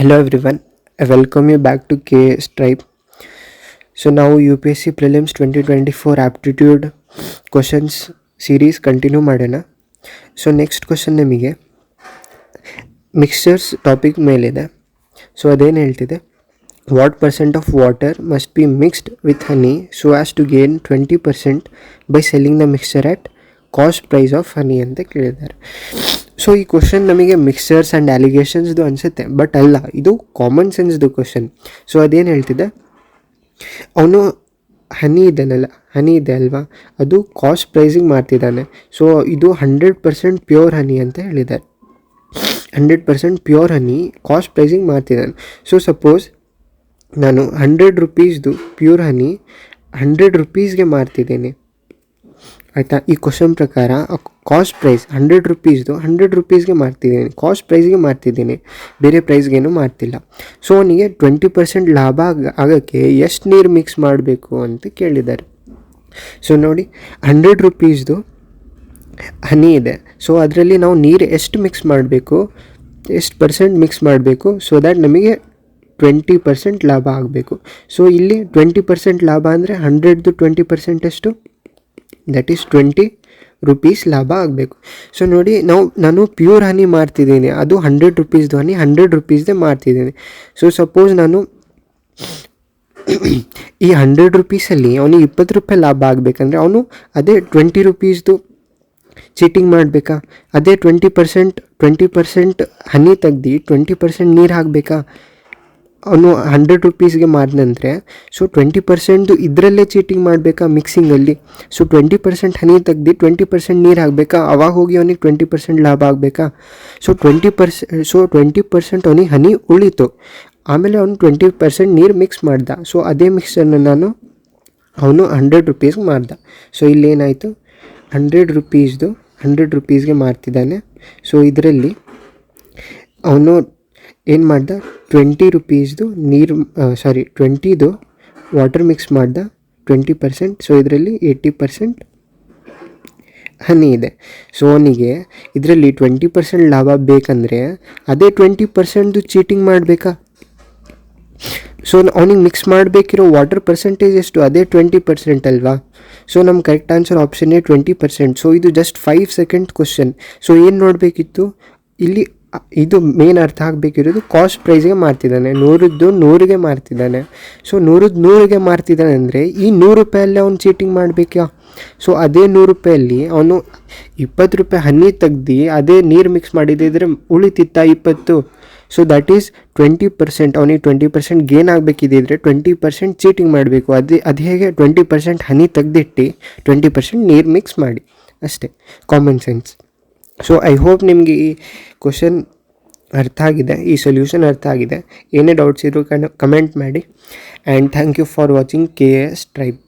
Hello everyone, I welcome you back to K Stripe. So now UPSC Prelims 2024 aptitude questions series continue ಮಾಡೋಣ. So next question ನಿಮಗೆ mixtures topic ಮೇಲಿದೆ. So ಅದೇನು ಹೇಳ್ತಿದೆ? What percent of water must be mixed with honey so as to gain twenty percent by selling the mixture at cost price of honey ಅಂತ ಕೇಳಿದ್ದಾರೆ. So ಈ question ನಮಗೆ mixers and ಅಲಿಗೇಷನ್ಸ್ದು ಅನಿಸುತ್ತೆ. But ಅಲ್ಲ, ಇದು common ಸೆನ್ಸ್ದು question so ಅದೇನು ಹೇಳ್ತಿದೆ ಅವನು ಹನಿ ಇದೆಯಲ್ಲ ಹನಿ ಇದೆ ಅಲ್ವಾ? ಅದು ಕಾಸ್ಟ್ ಪ್ರೈಸಿಂಗ್ ಮಾಡ್ತಿದ್ದಾನೆ. ಸೊ ಇದು ಹಂಡ್ರೆಡ್ ಪರ್ಸೆಂಟ್ ಪ್ಯೂರ್ ಹನಿ ಅಂತ ಹೇಳಿದ್ದಾರೆ. Hundred percent pure honey cost pricing ಮಾಡ್ತಿದ್ದಾನೆ. ಸೊ ಸಪೋಸ್ ನಾನು ಹಂಡ್ರೆಡ್ ರುಪೀಸ್ದು ಪ್ಯೂರ್ ಹನಿ ಹಂಡ್ರೆಡ್ ರುಪೀಸ್ಗೆ ಮಾರ್ತಿದ್ದೇನೆ. ಆಯಿತಾ? ಈ ಕ್ವಶನ್ ಪ್ರಕಾರ ಕಾಸ್ಟ್ ಪ್ರೈಸ್ ಹಂಡ್ರೆಡ್ ರುಪೀಸ್ದು ಹಂಡ್ರೆಡ್ ರುಪೀಸ್ಗೆ ಮಾರ್ತಿದ್ದೀನಿ. ಕಾಸ್ಟ್ ಪ್ರೈಸ್ಗೆ ಮಾರ್ತಿದ್ದೀನಿ. ಬೇರೆ ಪ್ರೈಸ್ಗೇನು ಮಾರ್ತಿಲ್ಲ. ಸೊ ಅವನಿಗೆ ಟ್ವೆಂಟಿ ಪರ್ಸೆಂಟ್ ಲಾಭ ಆಗ, ಆಗೋಕ್ಕೆ ಎಷ್ಟು ನೀರು ಮಿಕ್ಸ್ ಮಾಡಬೇಕು ಅಂತ ಕೇಳಿದ್ದಾರೆ. ಸೊ ನೋಡಿ ಹಂಡ್ರೆಡ್ ರುಪೀಸ್ದು ಹನಿ ಇದೆ. ಸೊ ಅದರಲ್ಲಿ ನಾವು ನೀರು ಎಷ್ಟು ಮಿಕ್ಸ್ ಮಾಡಬೇಕು, ಎಷ್ಟು ಪರ್ಸೆಂಟ್ ಮಿಕ್ಸ್ ಮಾಡಬೇಕು ಸೊ ದ್ಯಾಟ್ ನಮಗೆ ಟ್ವೆಂಟಿ ಪರ್ಸೆಂಟ್ ಲಾಭ ಆಗಬೇಕು. ಸೊ ಇಲ್ಲಿ ಟ್ವೆಂಟಿ ಪರ್ಸೆಂಟ್ ಲಾಭ ಅಂದರೆ ಹಂಡ್ರೆಡ್ದು ಟ್ವೆಂಟಿ ಪರ್ಸೆಂಟ್ ಎಷ್ಟು? ದಟ್ ಈಸ್ ಟ್ವೆಂಟಿ ರುಪೀಸ್ ಲಾಭ ಆಗಬೇಕು. ಸೊ ನೋಡಿ, ನಾವು, ನಾನು ಪ್ಯೂರ್ ಹನಿ ಮಾಡ್ತಿದ್ದೀನಿ. ಅದು ಹಂಡ್ರೆಡ್ ರುಪೀಸ್ದು ಹನಿ ಹಂಡ್ರೆಡ್ ರುಪೀಸ್ದೇ ಮಾಡ್ತಿದ್ದೀನಿ. ಸೊ ಸಪೋಸ್ ನಾನು ಈ ಹಂಡ್ರೆಡ್ ರುಪೀಸಲ್ಲಿ ಅವನಿಗೆ ಇಪ್ಪತ್ತು ರೂಪಾಯಿ ಲಾಭ ಆಗಬೇಕಂದ್ರೆ ಅವನು ಅದೇ ಟ್ವೆಂಟಿ ರುಪೀಸ್ದು ಚೀಟಿಂಗ್ ಮಾಡಬೇಕಾ? ಅದೇ twenty percent twenty percent honey ತೆಗ್ದು ಟ್ವೆಂಟಿ ಪರ್ಸೆಂಟ್ ನೀರು ಹಾಕಬೇಕಾ? ಅವನು ಹಂಡ್ರೆಡ್ ರುಪೀಸ್ಗೆ ಮಾರಿದಂದರೆ ಸೊ ಟ್ವೆಂಟಿ ಪರ್ಸೆಂಟು ಇದರಲ್ಲೇ ಚೀಟಿಂಗ್ ಮಾಡಬೇಕಾ ಮಿಕ್ಸಿಂಗಲ್ಲಿ ಸೊ ಟ್ವೆಂಟಿ ಪರ್ಸೆಂಟ್ ಹನಿ ತೆಗ್ದು ಟ್ವೆಂಟಿ ಪರ್ಸೆಂಟ್ ನೀರು ಹಾಕಬೇಕಾ? ಅವಾಗ ಹೋಗಿ ಅವನಿಗೆ ಟ್ವೆಂಟಿ ಪರ್ಸೆಂಟ್ ಲಾಭ ಆಗಬೇಕಾ? ಸೊ ಟ್ವೆಂಟಿ ಪರ್ಸೆ ಸೊ ಟ್ವೆಂಟಿ ಪರ್ಸೆಂಟ್ ಅವನಿಗೆ ಹನಿ ಉಳಿತು. ಆಮೇಲೆ ಅವನು ಟ್ವೆಂಟಿ ಪರ್ಸೆಂಟ್ ನೀರು ಮಿಕ್ಸ್ ಮಾಡ್ದ. ಸೊ ಅದೇ ಮಿಕ್ಸನ್ನು ನಾನು ಅವನು ಹಂಡ್ರೆಡ್ ರುಪೀಸ್ಗೆ ಮಾರ್ದ. ಸೊ ಇಲ್ಲೇನಾಯಿತು ಹಂಡ್ರೆಡ್ ರುಪೀಸ್ದು ಹಂಡ್ರೆಡ್ ರುಪೀಸ್ಗೆ ಮಾರ್ತಿದ್ದಾನೆ. ಸೊ ಇದರಲ್ಲಿ ಅವನು ಏನು ಮಾಡ್ದೆ? ಟ್ವೆಂಟಿ ರುಪೀಸ್ದು ನೀರು ಸಾರಿ ಟ್ವೆಂಟಿದು ವಾಟರ್ ಮಿಕ್ಸ್ ಮಾಡ್ದೆ. ಟ್ವೆಂಟಿ ಪರ್ಸೆಂಟ್ ಸೊ ಇದರಲ್ಲಿ ಏಯ್ಟಿ ಪರ್ಸೆಂಟ್ ಹನಿ ಇದೆ. ಸೊ ಅವನಿಗೆ ಇದರಲ್ಲಿ ಟ್ವೆಂಟಿ ಪರ್ಸೆಂಟ್ ಲಾಭ ಬೇಕಂದರೆ ಅದೇ ಟ್ವೆಂಟಿ ಪರ್ಸೆಂಟ್ದು ಚೀಟಿಂಗ್ ಮಾಡಬೇಕಾ? ಸೊ ಅವನಿಗೆ ಮಿಕ್ಸ್ ಮಾಡಬೇಕಿರೋ ವಾಟರ್ ಪರ್ಸೆಂಟೇಜ್ ಎಷ್ಟು? ಅದೇ ಟ್ವೆಂಟಿ ಪರ್ಸೆಂಟ್ ಅಲ್ವಾ? ಸೊ ನಮ್ಮ ಕರೆಕ್ಟ್ ಆನ್ಸರ್ ಆಪ್ಷನ್ನೇ ಟ್ವೆಂಟಿ ಪರ್ಸೆಂಟ್ ಸೊ ಇದು just five second question so ಏನು ನೋಡಬೇಕಿತ್ತು? ಇಲ್ಲಿ ಇದು ಮೇನ್ ಅರ್ಥ ಆಗಬೇಕಿರೋದು ಕಾಸ್ಟ್ ಪ್ರೈಸ್ಗೆ ಮಾರ್ತಿದ್ದಾನೆ. ನೂರದ್ದು ನೂರಿಗೆ ಮಾರ್ತಿದ್ದಾನೆ. ಸೊ ನೂರದ್ದು ನೂರಿಗೆ ಮಾರ್ತಿದ್ದಾನೆ ಅಂದರೆ ಈ ನೂರು ರೂಪಾಯಲ್ಲಿ ಅವ್ನು ಚೀಟಿಂಗ್ ಮಾಡಬೇಕಾ ಸೊ ಅದೇ ನೂರು ರೂಪಾಯಲ್ಲಿ ಅವನು ಇಪ್ಪತ್ತು ರೂಪಾಯಿ ಹನಿ ತೆಗ್ದು ಅದೇ ನೀರು ಮಿಕ್ಸ್ ಮಾಡಿದ್ದಿದ್ರೆ ಉಳಿತಿತ್ತ ಇಪ್ಪತ್ತು? So that is twenty percent ಅವನಿಗೆ ಟ್ವೆಂಟಿ ಪರ್ಸೆಂಟ್ ಗೇನ್ ಆಗಬೇಕಿದ್ದಿದ್ರೆ ಟ್ವೆಂಟಿ ಪರ್ಸೆಂಟ್ ಚೀಟಿಂಗ್ ಮಾಡಬೇಕು. ಅದೇ, ಅದು ಹೇಗೆ? ಟ್ವೆಂಟಿ ಪರ್ಸೆಂಟ್ ಹನಿ ತೆಗ್ದಿಟ್ಟು ಟ್ವೆಂಟಿ ಪರ್ಸೆಂಟ್ ನೀರು ಮಿಕ್ಸ್ ಮಾಡಿ. ಅಷ್ಟೇ. Common sense so I hope ನಿಮಗೆ ಈ ಕ್ವಶನ್ ಅರ್ಥ ಆಗಿದೆ ಈ ಸೊಲ್ಯೂಷನ್ ಅರ್ಥ ಆಗಿದೆ ಏನೇ ಡೌಟ್ಸ್ ಇದ್ರೂ ಕಮೆಂಟ್ ಮಾಡಿ. And thank you for watching K S tribe